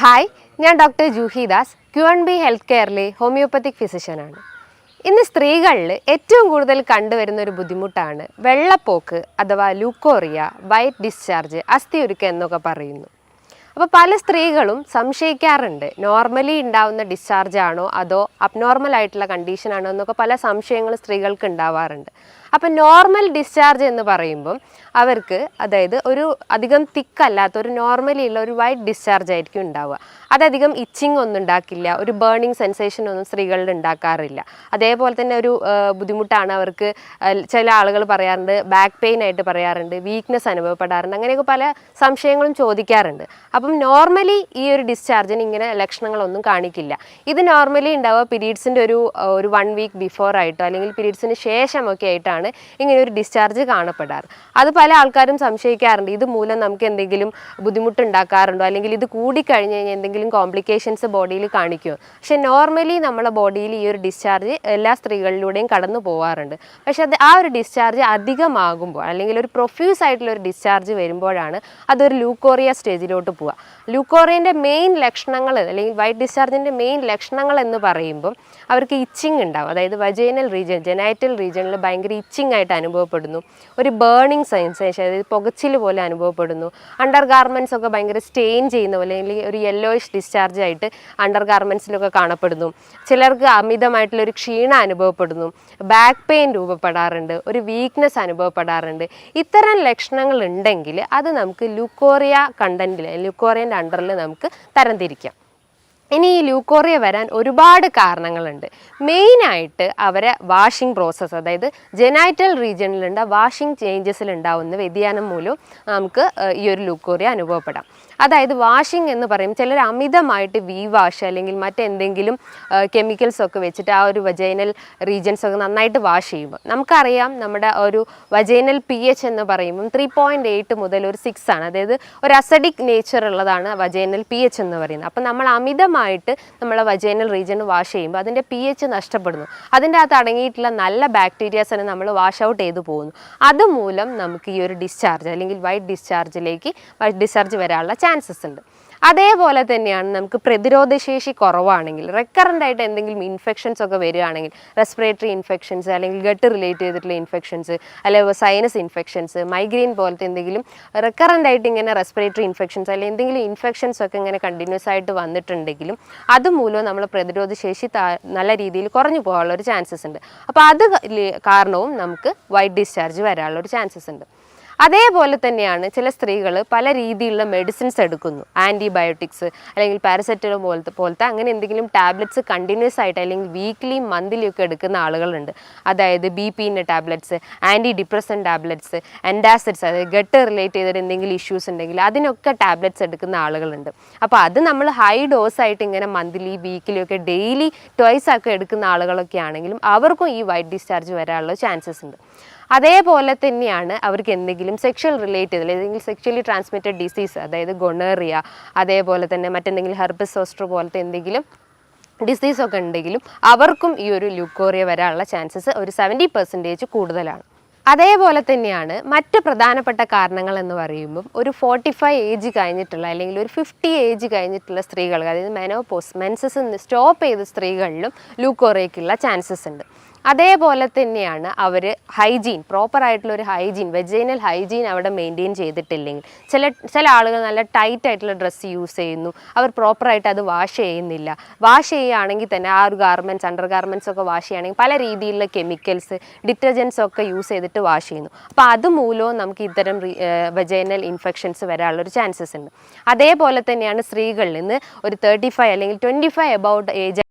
Hi ഞാൻ doctor Juhidas Q N B health കെയറിലെ homeopathic ഫിസിഷ്യനാണ് ഇന്ന് സ്ത്രീകളിൽ ഏറ്റവും കൂടുതൽ കണ്ടുവരുന്ന ഒരു ബുദ്ധിമുട്ടാണ് വെള്ളപ്പോക്ക് അഥവാ ലൂക്കോറിയ വൈറ്റ് ഡിസ്ചാർജ് അസ്ഥിയുരുക്കം എന്നൊക്കെ പറയുന്നു. അപ്പോൾ പല സ്ത്രീകളും സംശയിക്കാറുണ്ട് നോർമലി ഉണ്ടാവുന്ന ഡിസ്ചാർജ് ആണോ അതോ അബ്നോർമൽ ആയിട്ടുള്ള കണ്ടീഷൻ ആണോ എന്നൊക്കെ പല സംശയങ്ങളും സ്ത്രീകൾക്ക് ഉണ്ടാവാറുണ്ട്. അപ്പം നോർമൽ ഡിസ്ചാർജ് എന്ന് പറയുമ്പം അവർക്ക് അതായത് ഒരു അധികം തിക്കല്ലാത്ത ഒരു നോർമലി ഉള്ള ഒരു വൈറ്റ് ഡിസ്ചാർജ് ആയിരിക്കും ഉണ്ടാവുക. അതധികം ഇച്ചിങ് ഒന്നും ഉണ്ടാക്കില്ല ഒരു ബേണിങ് സെൻസേഷൻ ഒന്നും സ്ത്രീകളിൽ ഉണ്ടാക്കാറില്ല. അതേപോലെ തന്നെ ഒരു ബുദ്ധിമുട്ടാണ് അവർക്ക് ചില ആളുകൾ പറയാറുണ്ട് ബാക്ക് പെയിൻ ആയിട്ട് പറയാറുണ്ട് വീക്ക്നെസ് അനുഭവപ്പെടാറുണ്ട് അങ്ങനെയൊക്കെ പല സംശയങ്ങളും ചോദിക്കാറുണ്ട്. അപ്പം നോർമലി ഈ ഒരു ഡിസ്ചാർജിന് ഇങ്ങനെ ലക്ഷണങ്ങളൊന്നും കാണിക്കില്ല. ഇത് നോർമലി ഉണ്ടാവുക പീരീഡ്സിന്റെ ഒരു ഒരു വൺ വീക്ക് ബിഫോർ ആയിട്ടോ അല്ലെങ്കിൽ പീരീഡ്സിന് ശേഷമൊക്കെ ആയിട്ടാണ് ഇങ്ങനെ ഒരു ഡിസ്ചാർജ് കാണപ്പെടാറ്. അത് പല ആൾക്കാരും സംശയിക്കാറുണ്ട്. ഇത് മൂലം നമുക്ക് എന്തെങ്കിലും ബുദ്ധിമുട്ടുണ്ടാക്കാറുണ്ടോ? അല്ലെങ്കിൽ ഇത് കൂടിക്കഴിഞ്ഞ് കഴിഞ്ഞാൽ എന്തെങ്കിലും കോംപ്ലിക്കേഷൻസ് ബോഡിയിൽ കാണിക്കുമോ പക്ഷെ നോർമലി നമ്മളെ ബോഡിയിൽ ഈ ഒരു ഡിസ്ചാർജ് എല്ലാ സ്ത്രീകളിലൂടെയും കടന്നു പോകാറുണ്ട് പക്ഷെ അത് ആ ഒരു ഡിസ്ചാർജ് അധികമാകുമ്പോൾ അല്ലെങ്കിൽ ഒരു പ്രൊഫ്യൂസ് ആയിട്ടുള്ള ഒരു ഡിസ്ചാർജ് വരുമ്പോഴാണ് അതൊരു ലൂക്കോറിയ സ്റ്റേജിലോട്ട് പോവുക. ലൂക്കോറിയന്റെ മെയിൻ ലക്ഷണങ്ങൾ അല്ലെങ്കിൽ വൈറ്റ് ഡിസ്ചാർജിന്റെ മെയിൻ ലക്ഷണങ്ങൾ എന്ന് പറയുമ്പോൾ അവർക്ക് ഇച്ചിങ് ഉണ്ടാവും. അതായത് വജൈനൽ റീജിയൻ ജെനൈറ്റൽ റീജിയനിൽ ഭയങ്കര ഇച്ചിങ് ആയിട്ട് അനുഭവപ്പെടുന്നു. ഒരു ബേണിംഗ് സെൻസേഷൻ അതായത് പുകച്ചിൽ പോലെ അനുഭവപ്പെടുന്നു. അണ്ടർ ഗാർമെന്റ്സ് ഒക്കെ ഭയങ്കര സ്റ്റെയിൻ ചെയ്യുന്ന പോലെ അല്ലെങ്കിൽ ഒരു യെല്ലോയിഷ് ഡിസ്ചാർജ് ആയിട്ട് അണ്ടർ ഗാർമെന്റ്സിലൊക്കെ കാണപ്പെടുന്നു. ചിലർക്ക് അമിതമായിട്ടുള്ള ഒരു ക്ഷീണം അനുഭവപ്പെടുന്നു. ബാക്ക് പെയിൻ രൂപപ്പെടാറുണ്ട്. ഒരു വീക്ക്നെസ് അനുഭവപ്പെടാറുണ്ട്. ഇത്തരം ലക്ഷണങ്ങൾ ഉണ്ടെങ്കിൽ അത് നമുക്ക് ലുക്കോറിയ കണ്ടന്റിൽ ലുക്കോറിയന്റെ അണ്ടറിൽ നമുക്ക് തരംതിരിക്കാം. ഇനി ഈ ലൂക്കോറിയ വരാൻ ഒരുപാട് കാരണങ്ങളുണ്ട്. മെയിനായിട്ട് അവരെ വാഷിംഗ് പ്രോസസ്സ് അതായത് ജെനൈറ്റൽ റീജിയണിലുണ്ട വാഷിംഗ് ചേഞ്ചസിൽ ഉണ്ടാവുന്ന വ്യതിയാനം മൂലം നമുക്ക് ഈ ഒരു ലൂക്കോറിയ അനുഭവപ്പെടാം. അതായത് വാഷിംഗ് എന്ന് പറയും. ചിലർ അമിതമായിട്ട് വി വാഷ് അല്ലെങ്കിൽ മറ്റെന്തെങ്കിലും കെമിക്കൽസ് ഒക്കെ വെച്ചിട്ട് ആ ഒരു വജൈനൽ റീജൻസ് ഒക്കെ നന്നായിട്ട് വാഷ് ചെയ്യുമ്പോൾ നമുക്കറിയാം നമ്മുടെ ഒരു വജൈനൽ പി എച്ച് എന്ന് പറയുമ്പം ത്രീ പോയിന്റ് എയ്റ്റ് മുതൽ ഒരു സിക്സ് ആണ്. അതായത് ഒരു അസഡിക് നേച്ചർ ഉള്ളതാണ് വജൈനൽ പി എച്ച് എന്ന് പറയുന്നത്. അപ്പം നമ്മൾ അമിതമായിട്ട് നമ്മളെ വജൈനൽ റീജൻ വാഷ് ചെയ്യുമ്പോൾ അതിന്റെ പി എച്ച് നഷ്ടപ്പെടുന്നു. അതിന്റെ അകത്ത് അടങ്ങിയിട്ടുള്ള നല്ല ബാക്ടീരിയാസിനെ നമ്മൾ വാഷ് ഔട്ട് ചെയ്തു പോകുന്നു. അതുമൂലം നമുക്ക് ഈ ഒരു ഡിസ്ചാർജ് അല്ലെങ്കിൽ വൈറ്റ് ഡിസ്ചാർജിലേക്ക് വൈറ്റ് ഡിസ്ചാർജ് വരാനുള്ള ചാൻസസ് ഉണ്ട്. അതേപോലെ തന്നെയാണ് നമുക്ക് പ്രതിരോധശേഷി കുറവാണെങ്കിൽ റെക്കറന്റ് ആയിട്ട് എന്തെങ്കിലും ഇൻഫെക്ഷൻസ് ഒക്കെ വരികയാണെങ്കിൽ റെസ്പിറേറ്ററി ഇൻഫെക്ഷൻസ് അല്ലെങ്കിൽ ഗട്ട് റിലേറ്റ് ചെയ്തിട്ടുള്ള ഇൻഫെക്ഷൻസ് അല്ലെങ്കിൽ സൈനസ് ഇൻഫെക്ഷൻസ് മൈഗ്രെയിൻ പോലത്തെ എന്തെങ്കിലും റെക്കറന്റ് ആയിട്ട് ഇങ്ങനെ റെസ്പിറേറ്ററി ഇൻഫെക്ഷൻസ് അല്ലെങ്കിൽ എന്തെങ്കിലും ഇൻഫെക്ഷൻസ് ഒക്കെ ഇങ്ങനെ കണ്ടിന്യൂസ് ആയിട്ട് വന്നിട്ടുണ്ടെങ്കിലും അതുമൂലം നമ്മൾ പ്രതിരോധശേഷി നല്ല രീതിയിൽ കുറഞ്ഞു പോകാനുള്ള ഒരു ചാൻസസ് ഉണ്ട്. അപ്പോൾ അത് കാരണവും നമുക്ക് വൈറ്റ് ഡിസ്ചാർജ് വരാനുള്ള ഒരു ചാൻസസ് ഉണ്ട്. അതേപോലെ തന്നെയാണ് ചില സ്ത്രീകൾ പല രീതിയിലുള്ള മെഡിസിൻസ് എടുക്കുന്നു. ആന്റിബയോട്ടിക്സ് അല്ലെങ്കിൽ പാരസെറ്റമോൾ പോലത്തെ പോലത്തെ അങ്ങനെ എന്തെങ്കിലും ടാബ്ലറ്റ്സ് കണ്ടിന്യൂസ് ആയിട്ട് അല്ലെങ്കിൽ വീക്ക്ലി മന്ത്ലി ഒക്കെ എടുക്കുന്ന ആളുകളുണ്ട്. അതായത് ബി പിന്റെ tablets antidepressant tablets antacids അതായത് ഗട്ട് റിലേറ്റ് ചെയ്തിട്ട് എന്തെങ്കിലും ഇഷ്യൂസ് ഉണ്ടെങ്കിൽ അതിനൊക്കെ ടാബ്ലറ്റ്സ് എടുക്കുന്ന ആളുകളുണ്ട്. അപ്പോൾ അത് നമ്മൾ ഹൈ ഡോസ് ആയിട്ട് ഇങ്ങനെ മന്ത്ലി വീക്കിലി ഒക്കെ ഡെയിലി ട്വൈസ് ഒക്കെ എടുക്കുന്ന ആളുകളൊക്കെ ആണെങ്കിലും അവർക്കും ഈ വൈറ്റ് ഡിസ്ചാർജ് വരാനുള്ള ചാൻസസ് ഉണ്ട്. അതേപോലെ തന്നെയാണ് അവർക്ക് എന്തെങ്കിലും സെക്ഷൽ റിലേറ്റഡ് അല്ലെങ്കിൽ സെക്ഷലി ട്രാൻസ്മിറ്റഡ് ഡിസീസ് അതായത് ഗൊണേറിയ അതേപോലെ തന്നെ മറ്റെന്തെങ്കിലും ഹെർബസ് ഹോസ്റ്റർ പോലത്തെ എന്തെങ്കിലും ഡിസീസൊക്കെ ഉണ്ടെങ്കിലും അവർക്കും ഈ ഒരു ലുക്കോറിയ വരാനുള്ള ചാൻസസ് ഒരു സെവന്റി പെർസെന്റേജ് കൂടുതലാണ്. അതേപോലെ തന്നെയാണ് മറ്റ് പ്രധാനപ്പെട്ട കാരണങ്ങൾ എന്ന് പറയുമ്പം ഒരു ഫോർട്ടി ഫൈവ് ഏജ് കഴിഞ്ഞിട്ടുള്ള അല്ലെങ്കിൽ ഒരു ഫിഫ്റ്റി ഏജ് കഴിഞ്ഞിട്ടുള്ള സ്ത്രീകൾ അതായത് മെനോപോസ് മെൻസസ് സ്റ്റോപ്പ് ചെയ്ത സ്ത്രീകളിലും ലൂക്കോറിയക്കുള്ള ചാൻസസ് ഉണ്ട്. അതേപോലെ തന്നെയാണ് അവർ ഹൈജീൻ ഒരു ഹൈജീൻ വെജൈനൽ ഹൈജീൻ അവിടെ മെയിന്റെയിൻ ചെയ്തിട്ടില്ലെങ്കിൽ. ചില ചില ആളുകൾ നല്ല ടൈറ്റ് ആയിട്ടുള്ള ഡ്രസ്സ് യൂസ് ചെയ്യുന്നു. അവർ പ്രോപ്പറായിട്ട് അത് വാഷ് ചെയ്യുന്നില്ല. വാഷ് ചെയ്യുകയാണെങ്കിൽ തന്നെ ആ ഒരു ഗാർമെന്റ്സ് അണ്ടർ ഗാർമെന്റ്സ് ഒക്കെ വാഷ് ചെയ്യുകയാണെങ്കിൽ പല രീതിയിലുള്ള കെമിക്കൽസ് ഡിറ്റർജൻസ് ഒക്കെ യൂസ് ചെയ്തിട്ട് വാഷ് ചെയ്യുന്നു. അപ്പോൾ അതുമൂലവും നമുക്ക് ഇത്തരം വെജൈനൽ ഇൻഫെക്ഷൻസ് വരാനുള്ള ഒരു ചാൻസസ് ഉണ്ട്. അതേപോലെ തന്നെയാണ് സ്ത്രീകളിൽ നിന്ന് ഒരു തേർട്ടി ഫൈവ് അല്ലെങ്കിൽ ട്വന്റി ഫൈവ് എബൌട്ട് ഏജ്